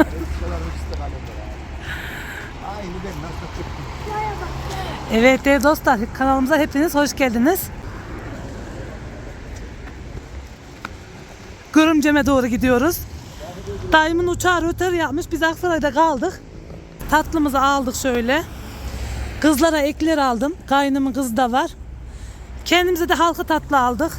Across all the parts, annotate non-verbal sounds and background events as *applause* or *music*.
Eskiler hırslı kalender abi. Aynı ben nasıl çıktım. Evet dostlar kanalımıza hepiniz hoş geldiniz. Görümceme doğru gidiyoruz. Daimin uçağı röter yapmış. Biz Aksaray'da kaldık. Tatlımızı aldık şöyle. Kızlara ekler aldım. Kaynımın kızı da var. Kendimize de halka tatlı aldık.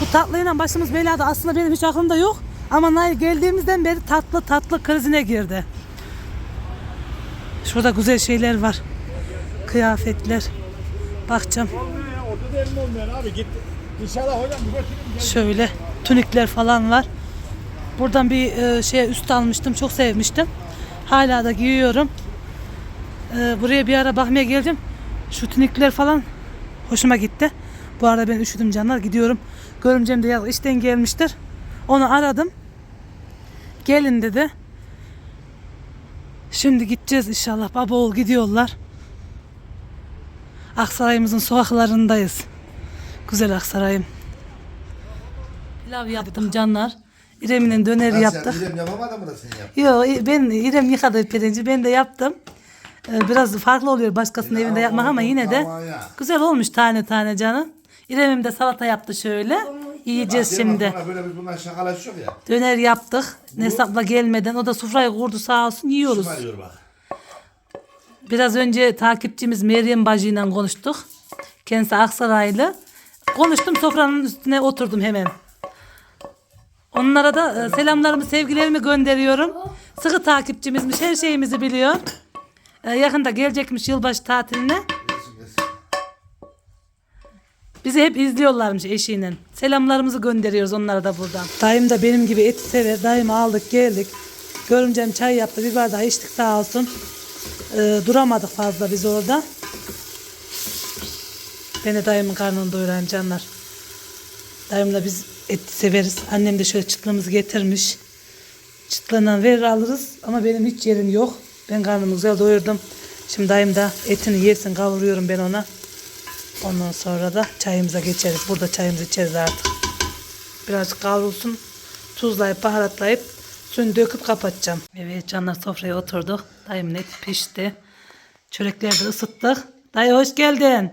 Bu tatlıyla başımız belada. Aslında benim hiç aklımda yok. Ama Nail geldiğimizden beri tatlı tatlı krizine girdi. Şurada güzel şeyler var. Kıyafetler. Bakacağım. Şöyle tünikler falan var. Buradan bir e, şey üst almıştım. Çok sevmiştim. Hala da giyiyorum. E, buraya bir ara bakmaya geldim. Şu tünikler falan hoşuma gitti. Bu arada ben üşüdüm canlar. Gidiyorum. Görümcem de ya işten gelmiştir. Onu aradım. Gelin dedi. Şimdi gideceğiz inşallah. Baba oğul gidiyorlar. Aksaray'ımızın sokaklarındayız. Güzel Aksaray'ım. Pilav yaptım canlar. İrem'in döneri yaptık. Sen İrem yapamadın mı da sen yap? Yo ben İrem yıkadı pirinci ben de yaptım. Ee, Biraz farklı oluyor başkasının evinde yapmak ama yine de ya. güzel olmuş tane tane canım. İrem'im de salata yaptı şöyle. Yiyeceğiz Bak, şimdi. Böyle biz bundan şakalaşıyor ya. Döner yaptık. Nesap'la gelmeden o da sofrayı kurdu sağ olsun yiyoruz. Şımarıyor bak. Biraz önce takipçimiz Meryem Bacı ile konuştuk. Kendisi Aksaraylı. Konuştum sofranın üstüne oturdum hemen. Onlara da e, selamlarımı, sevgilerimi gönderiyorum. Sıkı takipçimizmiş, her şeyimizi biliyor. E, yakında gelecekmiş yılbaşı tatiline. Bizi hep izliyorlarmış eşiyle. Selamlarımızı gönderiyoruz onlara da buradan. Dayım da benim gibi eti sever. Dayımı aldık geldik. Görümcem çay yaptı. Bir bardağı içtik sağ olsun. Ee, duramadık fazla biz orada. Ben de dayımın karnını doyurayım canlar. Dayımla biz et severiz. Annem de şöyle çıtlığımızı getirmiş. Çıtlığından verir alırız ama benim hiç yerim yok. Ben karnımı güzel doyurdum. Şimdi dayım da etini yesin kavuruyorum ben ona. Ondan sonra da çayımıza geçeriz. Burada çayımızı içeriz artık. Birazcık kavrulsun. Tuzlayıp baharatlayıp suyunu döküp kapatacağım. Evet canlar sofraya oturduk. Dayımın eti pişti. Çörekleri de ısıttık. Dayı hoş geldin.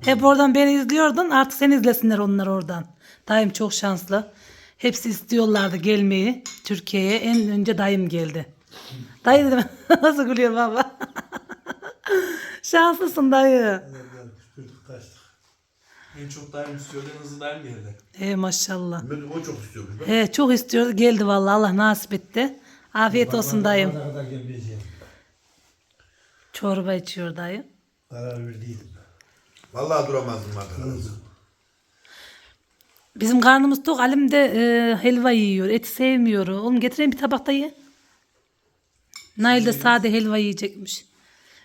Hep oradan beni izliyordun. Artık seni izlesinler onlar oradan. Dayım çok şanslı. Hepsi istiyorlardı gelmeyi Türkiye'ye. En önce dayım geldi. Dayı dedim. *laughs* Nasıl gülüyor baba? *laughs* Şanslısın dayı. En çok daim istiyor en hızlı daim geldi. He maşallah. Ben o çok istiyorum. He çok istiyordu. Geldi vallahi Allah nasip etti. Afiyet olsun dayım. Ne kadar gelmeyeceğim. Çorba içiyor dayı. Karar verdiydim. Vallahi duramazdım arkadaşlar. Bizim karnımız tok. Halim de e, helva yiyor. Et sevmiyor. Oğlum getireyim bir tabakta ye. Nail de sade helva yiyecekmiş.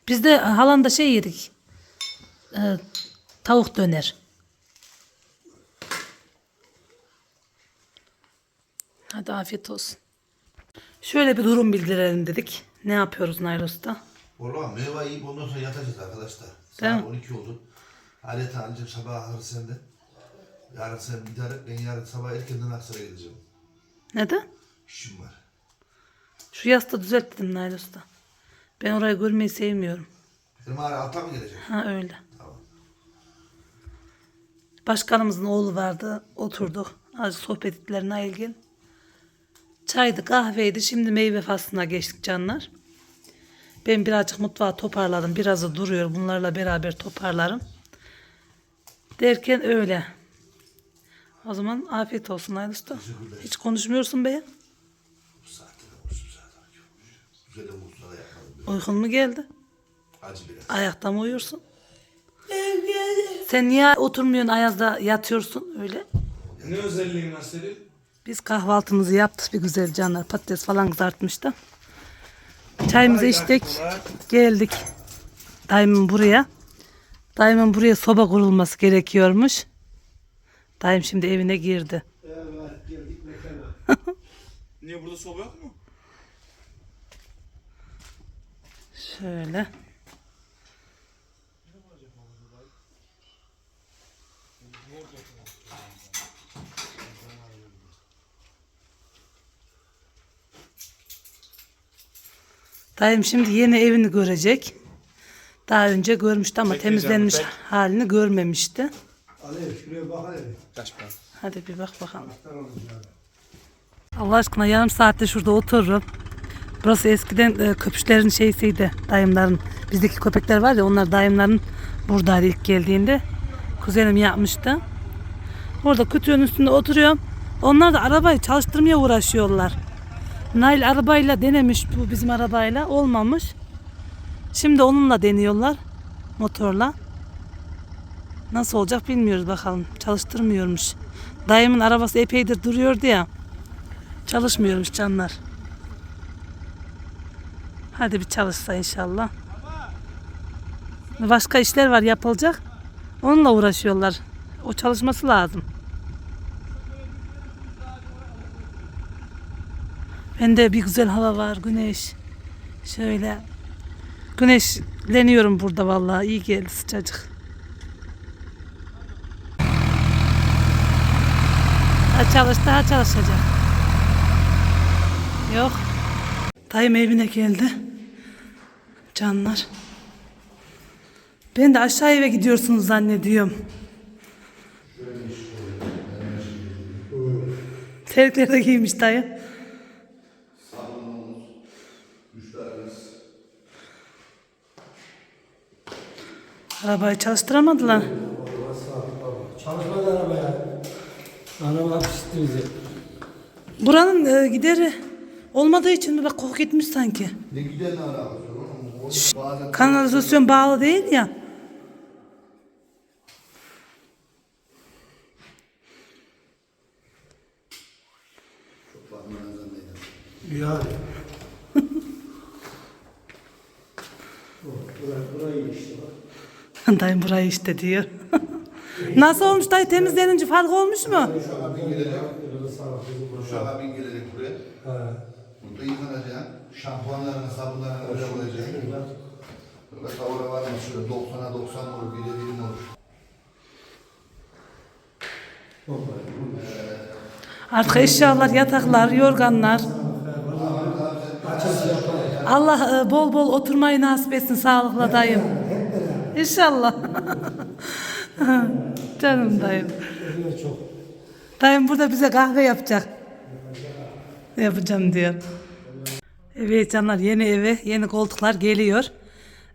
Biz de halanda şey yedik. E, tavuk döner. Hadi afiyet olsun. Şöyle bir durum bildirelim dedik. Ne yapıyoruz Nail Usta? Vallahi meyve yiyip ondan sonra yatacağız arkadaşlar. Değil mi? Saat 12 oldu. Alet alacağım sabah ahır sende. Yarın sen idare et. Ben yarın sabah erkenden Aksaray'a gideceğim. Neden? İşim var. Şu yastığı düzelt dedim Nail Usta. Ben orayı görmeyi sevmiyorum. Benim ağrı alta mı gelecek? Ha öyle. Tamam. Başkanımızın oğlu vardı. Oturduk. Az sohbet ettiler Nailgil. Çaydı, kahveydi. Şimdi meyve faslına geçtik canlar. Ben birazcık mutfağı toparladım. Birazı duruyor. Bunlarla beraber toparlarım. Derken öyle. O zaman afiyet olsun Nail Usta. Hiç konuşmuyorsun be. Uykun mu geldi? Ayakta mı uyursun? Sen niye oturmuyorsun Ayaz'da yatıyorsun öyle? Ne özelliğin var senin? Biz kahvaltımızı yaptık bir güzel canlar. Patates falan kızartmıştım. Çayımızı içtik. Geldik. Dayımın buraya. Dayımın buraya soba kurulması gerekiyormuş. Dayım şimdi evine girdi. Evet geldik mekana. Niye burada soba yok mu? Şöyle. Dayım şimdi yeni evini görecek. Daha önce görmüştü ama Pek temizlenmiş heyecanlı, halini görmemişti. Ali şuraya bak. Kaç ben. Hadi bir bak bakalım. Allah aşkına yarım saatte şurada otururum. Burası eskiden e, köpüşlerin şeysiydi. Dayımların. Bizdeki köpekler var ya onlar dayımların buradaydı ilk geldiğinde. Kuzenim yapmıştı. Orada kütüğün üstünde oturuyorum. Onlar da arabayı çalıştırmaya uğraşıyorlar. Nail arabayla denemiş bu bizim arabayla. Olmamış. Şimdi onunla deniyorlar. Motorla. Nasıl olacak bilmiyoruz bakalım. Çalıştırmıyormuş. Dayımın arabası epeydir duruyordu ya. Çalışmıyormuş canlar. Hadi bir çalışsa inşallah. Başka işler var yapılacak. Onunla uğraşıyorlar. O çalışması lazım. Bende bir güzel hava var, güneş. Şöyle güneşleniyorum burada vallahi iyi geldi sıcacık. Ha çalış daha çalışacak. Yok. Dayım evine geldi. Canlar. Ben de aşağı eve gidiyorsunuz zannediyorum. Terlikleri de giymiş dayı. Arabayı çalıştıramadılar. Çalışmadı arabaya. Araba pişti bizi. Buranın e, gideri olmadığı için mi bak koku gitmiş sanki. Ne oğlum. O Bazen Kanalizasyon bağlı değil ya. bakmadan zannederim. Ya. *laughs* Burayı, burayı işte bak. *laughs* Dayım burayı işte diyor. *laughs* Nasıl olmuş dayı temizlenince fark olmuş mu? Uşağa bin gelecek. Burada burada. Uşağa bin gelecek buraya. Burada yıkanacak. Şampuanlarını, sabunlarını öyle koyacak. Böyle tavura var mı? Şöyle 90'a 90 olur, bire birim olur. Artık eşyalar, yataklar, yorganlar. Allah e, bol bol oturmayı nasip etsin sağlıkla dayım. İnşallah. Canım dayım. Dayım burada bize kahve yapacak. Yapacağım diyor. Evet canlar yeni eve yeni koltuklar geliyor.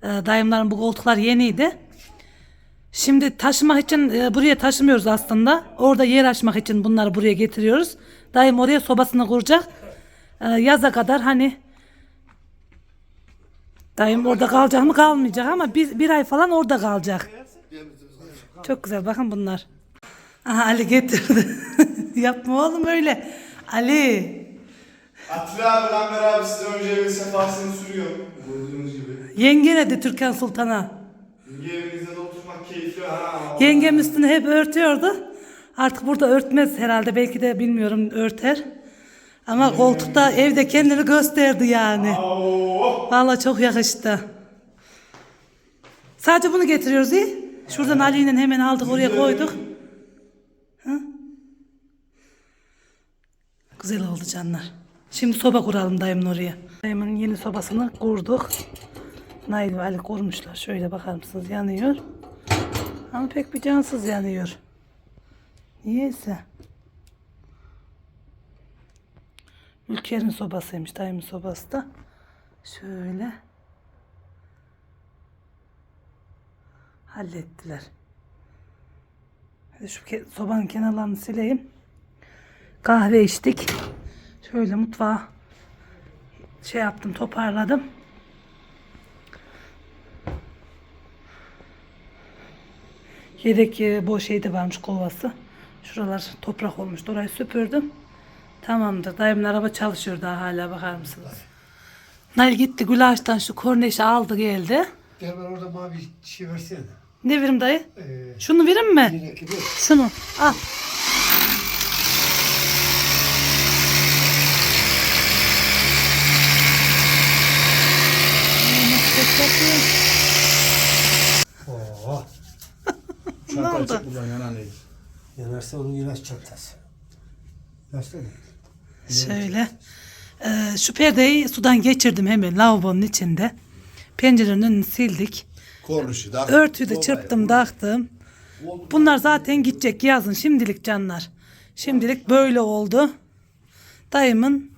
Ee, dayımların bu koltuklar yeniydi. Şimdi taşımak için e, buraya taşımıyoruz aslında. Orada yer açmak için bunları buraya getiriyoruz. Dayım oraya sobasını kuracak. Ee, yaza kadar hani dayım orada kalacak mı kalmayacak ama bir, bir ay falan orada kalacak. Çok güzel bakın bunlar. Aha Ali getirdi. *laughs* Yapma oğlum öyle. Ali. Atilla abi, Ramber abi size önce evin sefasını sürüyor. Gördüğünüz gibi. Yenge de Türkan Sultan'a. Yenge evinizde de oturmak keyifli ha. Yengem üstünü hep örtüyordu. Artık burada örtmez herhalde. Belki de bilmiyorum örter. Ama koltukta evde kendini gösterdi yani. Oo. Vallahi çok yakıştı. Sadece bunu getiriyoruz iyi. Şuradan Ali'yle hemen aldık oraya koyduk. Hı? Güzel oldu canlar. Şimdi soba kuralım dayımın oraya. Dayımın yeni sobasını kurduk. Nail ve Ali kurmuşlar. Şöyle bakar mısınız yanıyor. Ama pek bir cansız yanıyor. Niyeyse. Ülker'in sobasıymış dayımın sobası da. Şöyle. Hallettiler. Hadi şu sobanın kenarlarını sileyim. Kahve içtik. Şöyle mutfağı şey yaptım toparladım. Yedek e, boş şeyde varmış kovası. Şuralar toprak olmuş. Orayı süpürdüm. Tamamdır. Dayımın araba çalışıyor daha hala bakar mısınız? Nail gitti Gülaş'tan şu korneşi aldı geldi. Gel ben orada mavi şey versene. Ne vereyim dayı? Ee, Şunu vereyim mi? yine gibi. Şunu al. Oo. *laughs* Ne oldu? Yanan değil. Yanarsa onun ilaç çantası. İlaç da değil. Şöyle. Ee, şu perdeyi sudan geçirdim hemen lavabonun içinde. Pencerenin önünü sildik. Kornişi da. Örtüyü de çırptım, taktım. Bunlar zaten gidecek yazın şimdilik canlar. Şimdilik böyle oldu. Dayımın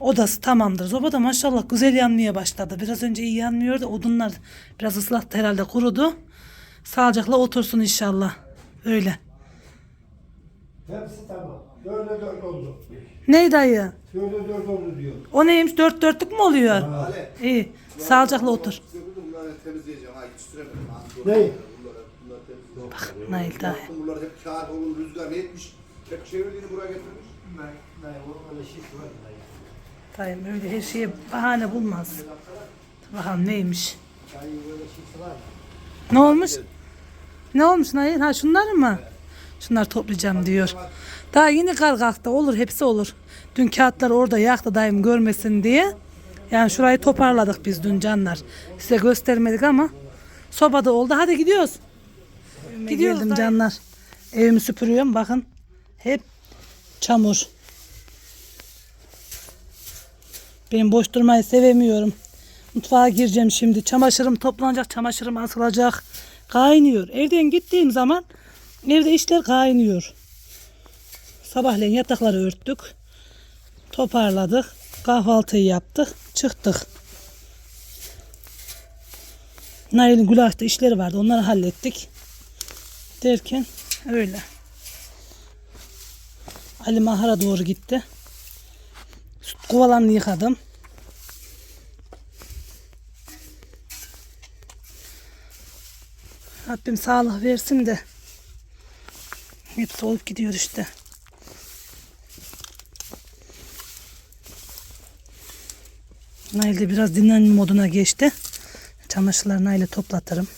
odası tamamdır. Zoba da maşallah güzel yanmaya başladı. Biraz önce iyi yanmıyordu. Odunlar biraz ıslattı herhalde kurudu. Sağlıcakla otursun inşallah. Öyle. Hepsi tamam. Böyle dört oldu. Ne dayı? Böyle dört oldu diyor. O neymiş? Dört dörtlük mü oluyor? Ale. İyi. Sağlıcakla otur. Bunları temizleyeceğim. Ha yetiştiremedim. Ha, Ne? Bunları, bunları temizleyeceğim. Nail dayı. Baktım Bunlar hep kağıt olur, rüzgar ne etmiş. Hep çevirdiğini buraya getirmiş. Ne? Ne? O öyle şey var. Dayım öyle her şeye bahane bulmaz. Bakalım neymiş? Dayı öyle şey var. Ne olmuş? Ne olmuş Nail? Ha şunlar mı? Şunlar toplayacağım diyor. Daha yeni kar kalktı. Olur hepsi olur. Dün kağıtları orada yaktı dayım görmesin diye. Yani şurayı toparladık biz dün canlar. Size göstermedik ama sobada oldu. Hadi gidiyoruz. Gidiyoruz canlar. Evimi süpürüyorum bakın. Hep çamur. Ben boş durmayı sevemiyorum. Mutfağa gireceğim şimdi. Çamaşırım toplanacak, çamaşırım asılacak. Kaynıyor. Evden gittiğim zaman evde işler kaynıyor. Sabahleyin yatakları örttük. Toparladık. Kahvaltıyı yaptık. Çıktık. Nail'in Gülaş'ta işleri vardı. Onları hallettik. Derken öyle. Ali Mahar'a doğru gitti. Süt kovalarını yıkadım. Rabbim sağlık versin de. Hepsi olup gidiyor işte. Nail de biraz dinlenme moduna geçti. Çamaşırları Nail'e toplatırım.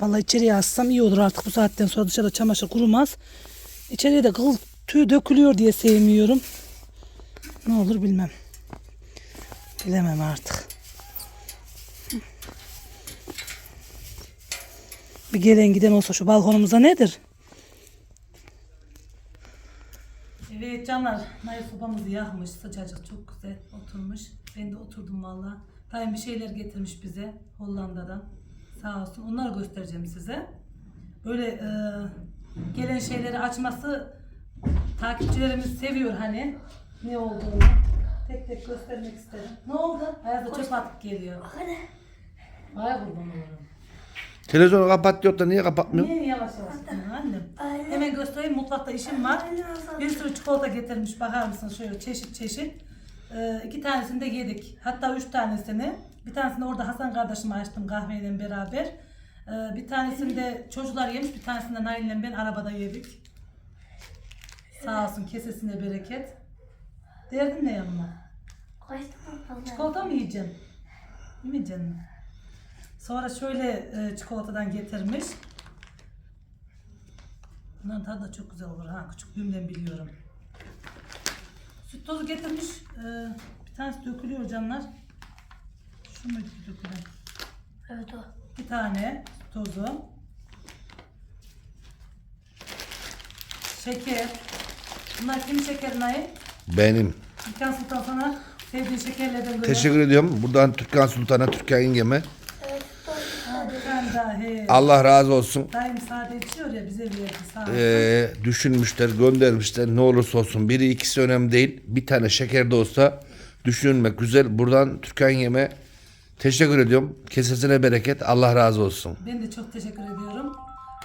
Vallahi içeriye assam iyi olur artık bu saatten sonra dışarıda çamaşır kurumaz. İçeriye de kıl tüy dökülüyor diye sevmiyorum. Ne olur bilmem. Bilemem artık. Bir gelen giden olsa şu balkonumuza nedir? Evet canlar, Nail sobamızı yakmış, sıcacık çok güzel oturmuş. Ben de oturdum valla. Dayım bir şeyler getirmiş bize Hollanda'dan. Sağ olsun. Onları göstereceğim size. Böyle e, gelen şeyleri açması takipçilerimiz seviyor hani. Ne olduğunu. Tek tek göstermek isterim. Ne oldu? Ayazda çöp atıp geliyor. Vay kurban olurum. Televizyonu kapat diyor da niye kapatmıyor? Niye yavaş yavaş gidiyorsun annem? Hemen göstereyim mutfakta işim var. Bir sürü çikolata getirmiş bakar mısın şöyle çeşit çeşit. Ee, iki tanesini de yedik. Hatta üç tanesini. Bir tanesini orada Hasan kardeşime açtım kahveyle beraber. Ee, bir tanesini de çocuklar yemiş, bir tanesini de Nail'le ben arabada yedik. Sağ olsun kesesine bereket. Derdin ne yanına? Çikolata mı yiyeceksin? Yemeyeceksin mi? Sonra şöyle e, çikolatadan getirmiş. Bunların tadı da çok güzel olur ha. Küçüklüğümden biliyorum. Süt tozu getirmiş. E, bir tanesi dökülüyor canlar. Şu muydu ki dökülen? Evet o. Bir tane süt tozu. Şeker. Bunlar kimin şekeri Nail? Benim. Dükkan Sultan sana sevdiğin şekerlerden böyle. Teşekkür ediyorum. Buradan Türkan Sultan'a, Türkan yengeme. Evet o. Ha, bir tane daha. He. Allah razı olsun. Daim sade içiyor ya bize sağ olsun. Ee, düşünmüşler, göndermişler. Ne olursa olsun. Biri ikisi önemli değil. Bir tane şeker de olsa düşünmek güzel. Buradan Türkan yeme teşekkür ediyorum. Kesesine bereket. Allah razı olsun. Ben de çok teşekkür ediyorum.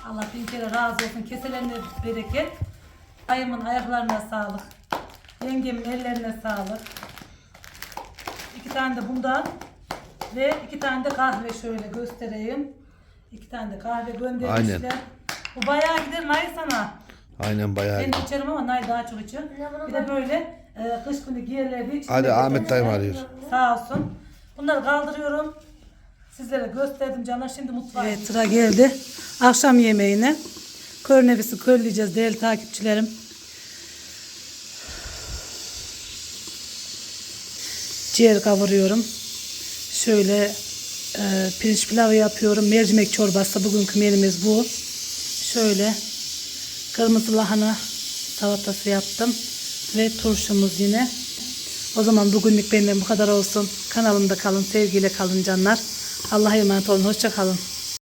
Allah bin kere razı olsun. Keselerine bereket. Dayımın ayaklarına sağlık. Yengemin ellerine sağlık. İki tane de bundan ve iki tane de kahve şöyle göstereyim. İki tane de kahve göndermişler. Aynen. Bu bayağı gider Nay sana. Aynen bayağı. Ben de içerim ama Nay daha çok içiyor. Bir de böyle e, kış günü giyerlerdi. içinde Hadi Ahmet dayım arıyor. Sağ olsun. Bunları kaldırıyorum. Sizlere gösterdim canlar. Şimdi mutfağa Evet sıra geldi. Akşam yemeğine. Kör nefesi körleyeceğiz değerli takipçilerim. Ciğer kavuruyorum. Şöyle e, pirinç pilavı yapıyorum. Mercimek çorbası. Bugünkü menümüz bu. Şöyle kırmızı lahana salatası yaptım. Ve turşumuz yine. O zaman bugünlük benden bu kadar olsun. Kanalımda kalın, sevgiyle kalın canlar. Allah'a emanet olun. Hoşça kalın.